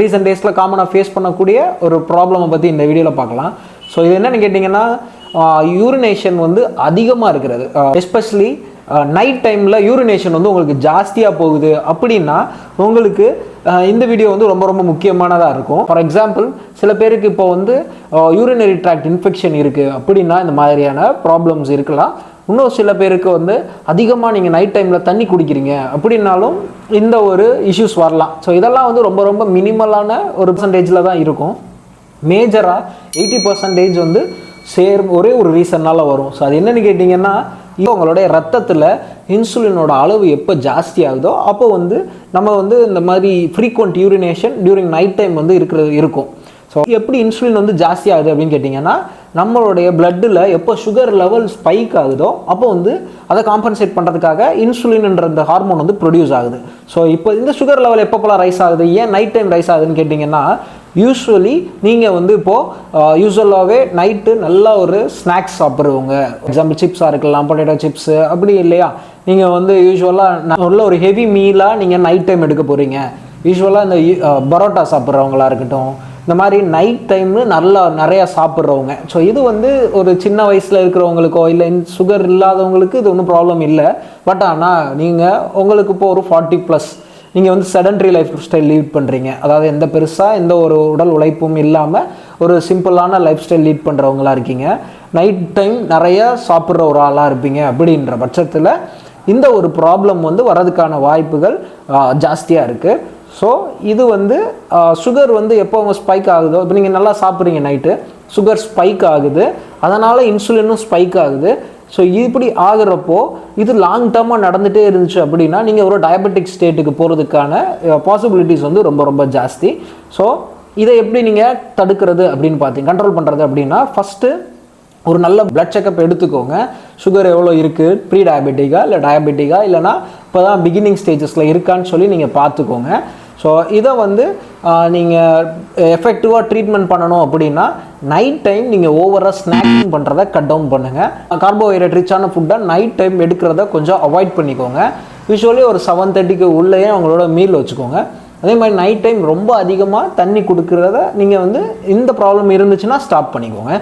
Recent டேஸில் காமனாக face பண்ணக்கூடிய ஒரு ப்ராப்ளமை பற்றி இந்த வீடியோவில் பார்க்கலாம். ஸோ இது என்னென்னு கேட்டிங்கன்னா யூரினேஷன் வந்து அதிகமாக இருக்கிறது. எஸ்பெஷலி நைட் டைமில் யூரினேஷன் வந்து உங்களுக்கு ஜாஸ்தியாக போகுது அப்படின்னா உங்களுக்கு இந்த வீடியோ வந்து ரொம்ப ரொம்ப முக்கியமானதாக இருக்கும். ஃபார் எக்ஸாம்பிள் சில பேருக்கு இப்போ வந்து யூரினரி ட்ராக்ட் இன்ஃபெக்ஷன் இருக்குது அப்படின்னா இந்த மாதிரியான ப்ராப்ளம்ஸ் இருக்கலாம். இன்னும் சில பேருக்கு வந்து அதிகமாக நீங்கள் நைட் டைமில் தண்ணி குடிக்கிறீங்க அப்படின்னாலும் இந்த ஒரு இஷ்யூஸ் வரலாம். ஸோ இதெல்லாம் வந்து ரொம்ப ரொம்ப மினிமலான ஒரு பர்சன்டேஜில் தான் இருக்கும். மேஜராக எயிட்டி பர்சன்டேஜ் வந்து சேர் ஒரே ஒரு ரீசன்னால் வரும். ஸோ அது என்னென்னு கேட்டிங்கன்னா இப்போ உங்களுடைய ரத்தத்தில் இன்சுலினோட அளவு எப்போ ஜாஸ்தி ஆகுதோ அப்போ வந்து நம்ம வந்து இந்த மாதிரி frequent urination during night time வந்து இருக்கிறது இருக்கும். ஸோ எப்படி இன்சுலின் வந்து ஜாஸ்தி ஆகுது அப்படின்னு கேட்டிங்கன்னா நம்மளுடைய பிளட்டில் எப்போ சுகர் லெவல் ஸ்பைக் ஆகுதோ அப்போ வந்து அதை காம்பன்சேட் பண்ணுறதுக்காக இன்சுலின்ன்ற இந்த ஹார்மோன் வந்து ப்ரொடியூஸ் ஆகுது. ஸோ இப்போ இந்த சுகர் லெவல் எப்பப்போலாம் ரைஸ் ஆகுது? ஏன் நைட் டைம் ரைஸ் ஆகுதுன்னு கேட்டிங்கன்னா யூஸ்வலி நீங்கள் வந்து இப்போது யூஸ்வலாகவே நைட்டு நல்லா ஒரு ஸ்நாக்ஸ் சாப்பிட்றவங்க. எக்ஸாம்பிள் சிப்ஸாக இருக்கலாம் பொட்டேட்டோ சிப்ஸு அப்படி இல்லையா? நீங்கள் வந்து யூஸ்வலாக உள்ள ஒரு ஹெவி மீலாக நீங்கள் நைட் டைம் எடுக்க போகிறீங்க யூஸ்வலாக இந்த பரோட்டா சாப்பிட்றவங்களா இருக்கட்டும் இந்த மாதிரி நைட் டைமு நல்லா நிறையா சாப்பிட்றவங்க. ஸோ இது வந்து ஒரு சின்ன வயசில் இருக்கிறவங்களுக்கோ இல்லை சுகர் இல்லாதவங்களுக்கு இது ஒன்றும் ப்ராப்ளம் இல்லை. பட் ஆனால் நீங்கள் உங்களுக்கு இப்போ ஒரு ஃபார்ட்டி ப்ளஸ் நீங்கள் வந்து செடன்ட்ரி லைஃப் ஸ்டைல் லீட் பண்ணுறீங்க அதாவது எந்த பெருசாக எந்த ஒரு உடல் உழைப்பும் இல்லாமல் ஒரு சிம்பிளான லைஃப் ஸ்டைல் லீட் பண்ணுறவங்களா இருக்கீங்க. நைட் டைம் நிறைய சாப்பிட்ற ஒரு ஆளாக இருப்பீங்க அப்படின்ற பட்சத்தில் இந்த ஒரு ப்ராப்ளம் வந்து வரதுக்கான வாய்ப்புகள் ஜாஸ்தியாக இருக்குது ஸோ இது வந்து சுகர் வந்து எப்போ அவங்க ஸ்பைக் ஆகுதோ இப்போ நீங்கள் நல்லா சாப்பிட்றீங்க நைட்டு சுகர் ஸ்பைக் ஆகுது. அதனால் இன்சுலினும் ஸ்பைக் ஆகுது. ஸோ இப்படி ஆகுறப்போ இது லாங் டேர்மாக நடந்துகிட்டே இருந்துச்சு அப்படின்னா நீங்கள் ஒரு டயபெட்டிக் ஸ்டேட்டுக்கு போகிறதுக்கான பாசிபிலிட்டிஸ் வந்து ரொம்ப ரொம்ப ஜாஸ்தி. ஸோ இதை எப்படி நீங்கள் தடுக்கிறது அப்படின்னு பார்த்தீங்க கண்ட்ரோல் பண்ணுறது அப்படின்னா ஃபஸ்ட்டு ஒரு நல்ல பிளட் செக்கப் எடுத்துக்கோங்க. சுகர் எவ்வளோ இருக்குது ப்ரீ டயபெட்டிக்கா இல்லை டயபெட்டிக்கா இல்லைனா இப்போ தான் பிகினிங் ஸ்டேஜஸில் இருக்கான்னு சொல்லி நீங்கள் பார்த்துக்கோங்க ஸோ இதை வந்து நீங்கள் எஃபெக்டிவாக ட்ரீட்மெண்ட் பண்ணணும் அப்படின்னா நைட் டைம் நீங்கள் ஓவராக ஸ்நாக்கிங் பண்ணுறத கட் டவுன் பண்ணுங்கள் கார்போஹைட்ரேட் ரிச்சான ஃபுட்டை நைட் டைம் எடுக்கிறத கொஞ்சம் அவாய்ட் பண்ணிக்கோங்க. யூஸ்வலி ஒரு செவன் தேர்ட்டிக்கு உள்ளேயே அவங்களோட மீல் வச்சுக்கோங்க. அதே மாதிரி நைட் டைம் ரொம்ப அதிகமாக தண்ணி கொடுக்குறத நீங்கள் வந்து இந்த ப்ராப்ளம் இருந்துச்சுன்னா ஸ்டாப் பண்ணிக்கோங்க.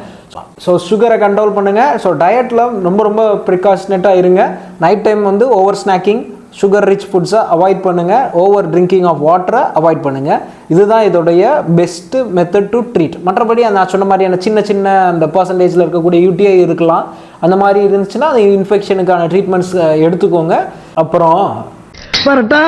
ஸோ சுகரை கண்ட்ரோல் பண்ணுங்கள் ஸோ டயட்டில் ரொம்ப ரொம்ப ப்ரிகாஷனேட்டாக இருங்க. நைட் டைம் வந்து ஓவர் ஸ்நாக்கிங் சுகர் ரிச் ஃபுட்ஸை அவாய்ட் பண்ணுங்கள் ஓவர் ட்ரிங்கிங் ஆஃப் வாட்டரை அவாய்ட் பண்ணுங்கள் இதுதான் இதோடைய பெஸ்ட்டு மெத்தட் டு ட்ரீட் மற்றபடி அந்த நான் சொன்ன மாதிரியான சின்ன சின்ன அந்த பர்சன்டேஜில் இருக்கக்கூடிய யூடிஐ இருக்கலாம். அந்த மாதிரி இருந்துச்சுன்னா அந்த இன்ஃபெக்ஷனுக்கான ட்ரீட்மெண்ட்ஸ் எடுத்துக்கோங்க. அப்புறம் வரட்டா.